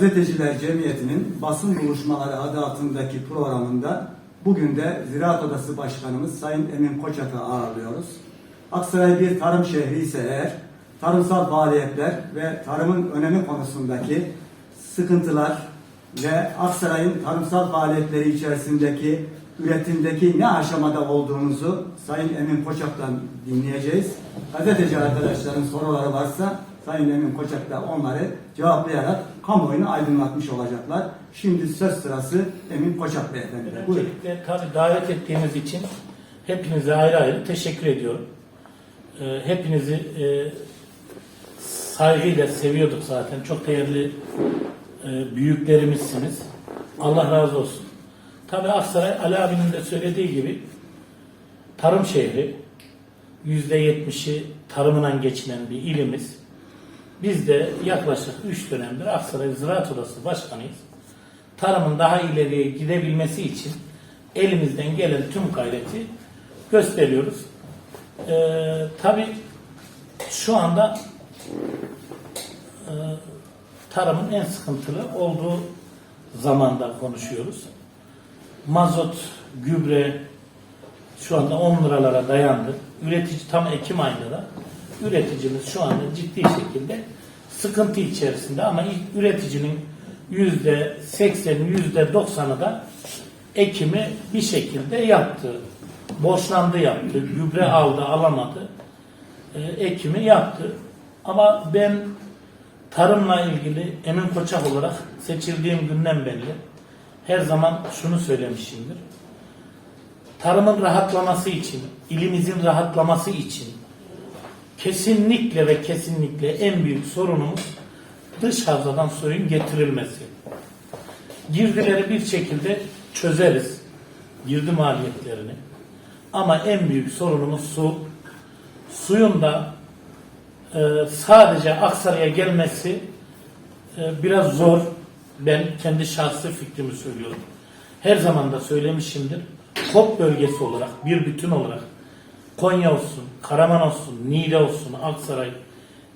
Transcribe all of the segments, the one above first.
Gazeteciler Cemiyeti'nin basın buluşmaları adı altındaki programında bugün de Ziraat Odası Başkanımız Sayın Emin Koçak'ı ağırlıyoruz. Aksaray bir tarım şehri ise eğer tarımsal faaliyetler ve tarımın önemi konusundaki sıkıntılar ve Aksaray'ın tarımsal faaliyetleri içerisindeki üretimdeki ne aşamada olduğumuzu Sayın Emin Koçak'tan dinleyeceğiz. Gazeteci arkadaşların soruları varsa Sayın Emin Koçak da onları cevaplayarak kamuoyunu aydınlatmış olacaklar. Şimdi söz sırası Emin Koçak Beyefendi'de. Öncelikle tabii davet ettiğiniz için hepinize ayrı ayrı teşekkür ediyorum. Ee, hepinizi e, saygıyla seviyorduk zaten. Çok değerli e, büyüklerimizsiniz. Allah razı olsun. Tabii Aksaray Ali abinin de söylediği gibi tarım şehri. Yüzde yetmişi tarımından geçinen bir ilimiz. Biz de yaklaşık 3 dönemdir Aksaray Ziraat Odası Başkanıyız. Tarımın daha ileriye gidebilmesi için elimizden gelen tüm gayreti gösteriyoruz. Ee, Tabii şu anda e, tarımın en sıkıntılı olduğu zamanda konuşuyoruz. Mazot, gübre şu anda 10 liralara dayandı. Üretici tam Ekim ayında da üreticimiz şu anda ciddi şekilde sıkıntı içerisinde ama üreticinin yüzde 80, yüzde 90'ı da ekimi bir şekilde yaptı. Borçlandı yaptı. Gübre aldı alamadı. Ee, ekimi yaptı. Ama ben tarımla ilgili Emin Koçak olarak seçildiğim günden belli her zaman şunu söylemişimdir. Tarımın rahatlaması için, ilimizin rahatlaması için kesinlikle ve kesinlikle en büyük sorunumuz dış havzadan suyun getirilmesi. Girdileri bir şekilde çözeriz. Girdi maliyetlerini. Ama en büyük sorunumuz su. Suyun da e, sadece Aksaray'a gelmesi e, biraz zor. Ben kendi şahsi fikrimi söylüyorum. Her zaman da söylemişimdir. KOP bölgesi olarak, bir bütün olarak Konya olsun, Karaman olsun, Niğde olsun, Aksaray,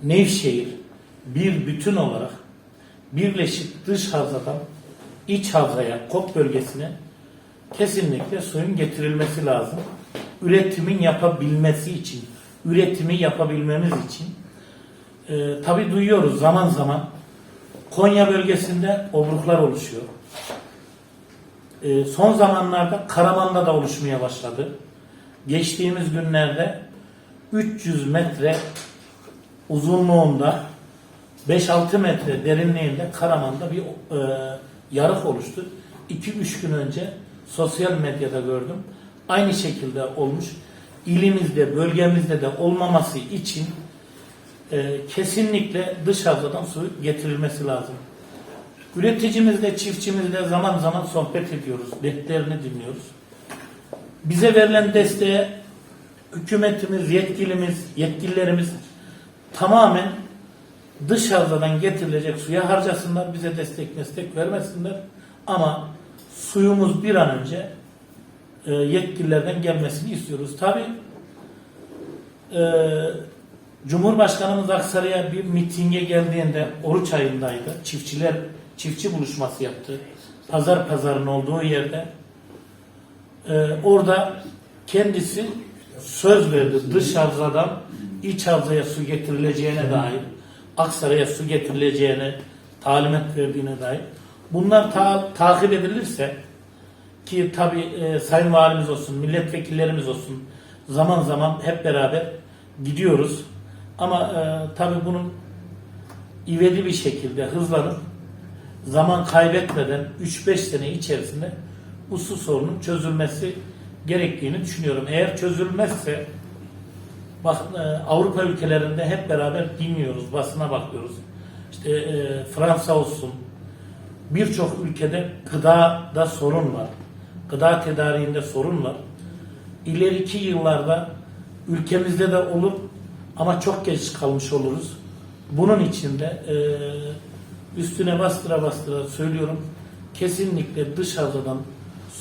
Nevşehir bir bütün olarak birleşik dış havzadan iç havzaya, KOP bölgesine kesinlikle suyun getirilmesi lazım. Üretimin yapabilmesi için, üretimi yapabilmemiz için e, tabi duyuyoruz zaman zaman Konya bölgesinde obruklar oluşuyor. E, son zamanlarda Karaman'da da oluşmaya başladı. Geçtiğimiz günlerde 300 metre uzunluğunda 5-6 metre derinliğinde Karaman'da bir e, yarık oluştu. 2-3 gün önce sosyal medyada gördüm. Aynı şekilde olmuş. İlimizde, bölgemizde de olmaması için e, kesinlikle dış havzadan su getirilmesi lazım. Üreticimizle, çiftçimizle zaman zaman sohbet ediyoruz. Dertlerini dinliyoruz. Bize verilen desteğe hükümetimiz, yetkilimiz, yetkililerimiz tamamen dış havzadan getirilecek suya harcasınlar. Bize destek destek vermesinler. Ama suyumuz bir an önce e, yetkililerden gelmesini istiyoruz. Tabi e, Cumhurbaşkanımız Aksaray'a bir mitinge geldiğinde oruç ayındaydı. Çiftçiler çiftçi buluşması yaptı. Pazar pazarın olduğu yerde. Ee, orada kendisi söz verdi. Dış havzadan iç havzaya su getirileceğine dair, Aksaray'a su getirileceğine talimat verdiğine dair. Bunlar ta- takip edilirse ki tabi e, Sayın Valimiz olsun, milletvekillerimiz olsun zaman zaman hep beraber gidiyoruz. Ama e, tabi bunun ivedi bir şekilde hızlanıp zaman kaybetmeden 3-5 sene içerisinde bu su sorunun çözülmesi gerektiğini düşünüyorum. Eğer çözülmezse bak e, Avrupa ülkelerinde hep beraber dinliyoruz, basına bakıyoruz. İşte e, Fransa olsun, birçok ülkede gıdada sorun var. Gıda tedariğinde sorun var. İleriki yıllarda ülkemizde de olur ama çok geç kalmış oluruz. Bunun için de e, üstüne bastıra bastıra söylüyorum. Kesinlikle dış havzadan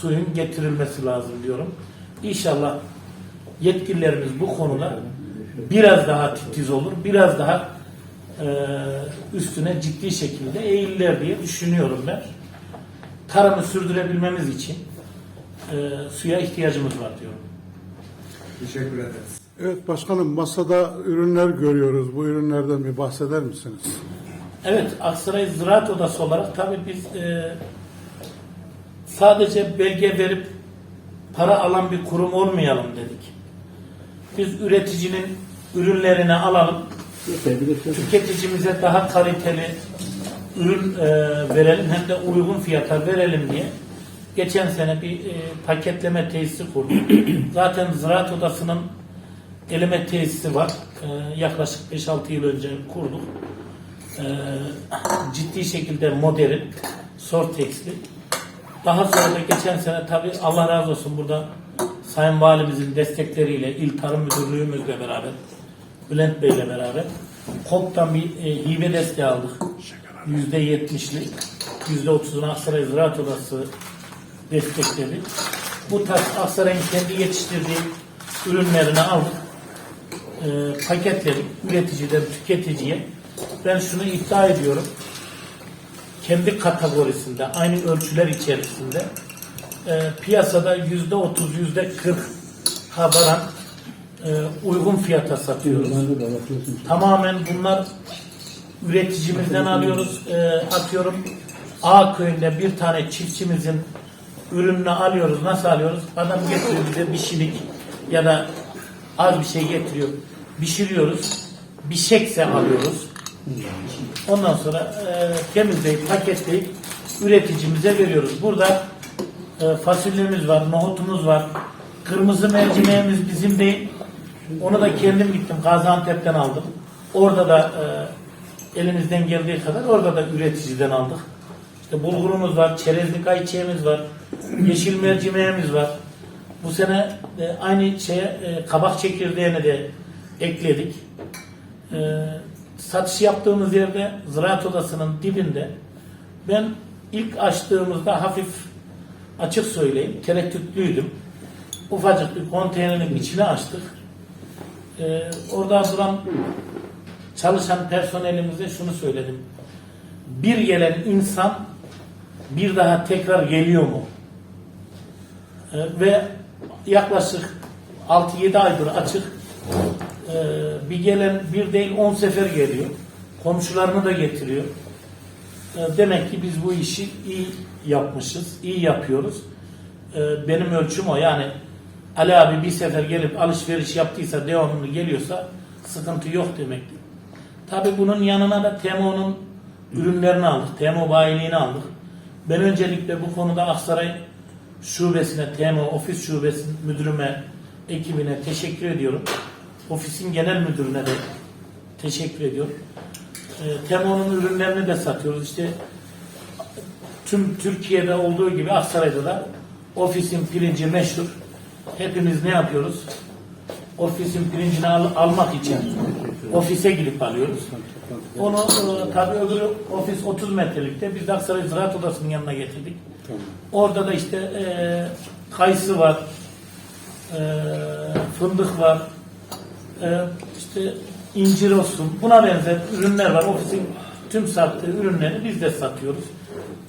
suyun getirilmesi lazım diyorum. İnşallah yetkililerimiz bu konuda biraz daha titiz olur, biraz daha üstüne ciddi şekilde eğilirler diye düşünüyorum ben. Tarımı sürdürebilmemiz için e, suya ihtiyacımız var diyorum. Teşekkür ederiz. Evet başkanım masada ürünler görüyoruz. Bu ürünlerden bir bahseder misiniz? Evet, Aksaray Ziraat Odası olarak tabii biz e, sadece belge verip para alan bir kurum olmayalım dedik. Biz üreticinin ürünlerini alalım, tüketicimize daha kaliteli ürün e, verelim hem de uygun fiyata verelim diye geçen sene bir e, paketleme tesisi kurduk. Zaten Ziraat Odası'nın eleme tesisi var. E, yaklaşık 5-6 yıl önce kurduk. E, ciddi şekilde modern, Sortex'li. Daha sonra da geçen sene tabii Allah razı olsun burada Sayın Valimizin destekleriyle, İl Tarım Müdürlüğümüzle beraber, Bülent Bey'le beraber KOP'tan bir e, hibe desteği aldık. Yüzde yetmişlik, yüzde otuzunu Aksaray Ziraat Odası destekledi. Bu tarz Aksaray'ın kendi yetiştirdiği ürünlerini aldık. E, paketledik üreticiden tüketiciye. Ben şunu iddia ediyorum kendi kategorisinde aynı ölçüler içerisinde e, piyasada yüzde otuz yüzde kırk varan e, uygun fiyata satıyoruz. Tamamen bunlar üreticimizden alıyoruz. E, atıyorum A köyünde bir tane çiftçimizin ürününü alıyoruz. Nasıl alıyoruz? Adam getiriyor bize bir şilik ya da az bir şey getiriyor. Pişiriyoruz. Bir şekse alıyoruz. Ondan sonra e, temizleyip paketleyip üreticimize veriyoruz. Burada e, fasulyemiz var, nohutumuz var. Kırmızı mercimeğimiz bizim değil. Onu da kendim gittim Gaziantep'ten aldım. Orada da e, elimizden geldiği kadar orada da üreticiden aldık. İşte bulgurumuz var, çerezlik ayçiçeğimiz var, yeşil mercimeğimiz var. Bu sene e, aynı şeye e, kabak çekirdeğini de ekledik. E, satış yaptığımız yerde ziraat odasının dibinde ben ilk açtığımızda hafif açık söyleyeyim tereddütlüydüm. Ufacık bir konteynerin içine açtık. Ee, orada duran çalışan personelimize şunu söyledim. Bir gelen insan bir daha tekrar geliyor mu? Ee, ve yaklaşık 6-7 aydır açık ee, bir gelen bir değil 10 sefer geliyor. Komşularını da getiriyor. Ee, demek ki biz bu işi iyi yapmışız, iyi yapıyoruz. Ee, benim ölçüm o. Yani Ali abi bir sefer gelip alışveriş yaptıysa, devamlı geliyorsa sıkıntı yok demektir. Tabi bunun yanına da TEMO'nun ürünlerini aldık. TEMO bayiliğini aldık. Ben öncelikle bu konuda Aksaray şubesine, TEMO ofis şubesi müdürüme, ekibine teşekkür ediyorum. Ofisin genel müdürüne de teşekkür ediyorum. E, TEMO'nun ürünlerini de satıyoruz. İşte tüm Türkiye'de olduğu gibi Aksaray'da da ofisin pirinci meşhur. Hepimiz ne yapıyoruz? Ofisin pirincini al- almak için ofise gidip alıyoruz. Onu e, tabii öbür ofis 30 metrelikte. Biz de Aksaray Ziraat Odası'nın yanına getirdik. Orada da işte e, kayısı var, e, fındık var, e, işte incir olsun, buna benzer ürünler var. Ofisin tüm sattığı ürünleri biz de satıyoruz.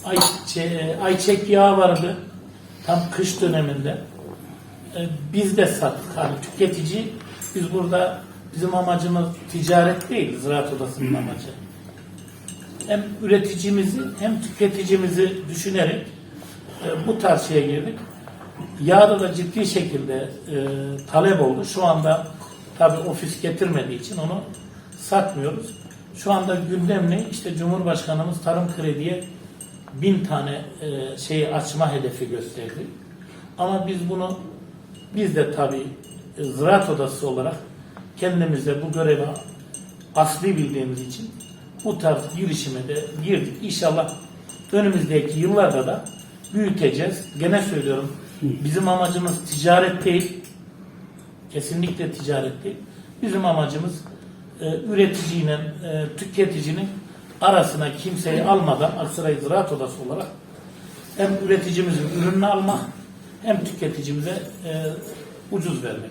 Ayçe, ayçek yağı vardı tam kış döneminde. E, biz de sattık. Hani tüketici, biz burada bizim amacımız ticaret değil, Ziraat Odası'nın amacı. Hem üreticimizi hem tüketicimizi düşünerek e, bu tarz şeye girdik. Yağda da ciddi şekilde e, talep oldu. Şu anda tabi ofis getirmediği için onu satmıyoruz. Şu anda gündem ne? İşte Cumhurbaşkanımız tarım krediye bin tane e, şeyi açma hedefi gösterdi. Ama biz bunu biz de tabi e, ziraat odası olarak kendimize bu göreve asli bildiğimiz için bu tarz girişime de girdik. İnşallah önümüzdeki yıllarda da büyüteceğiz. Gene söylüyorum bizim amacımız ticaret değil. Kesinlikle ticaret değil. Bizim amacımız e, üreticiyle e, tüketicinin arasına kimseyi almadan Aksaray Ziraat Odası olarak hem üreticimizin ürününü almak hem tüketicimize e, ucuz vermek.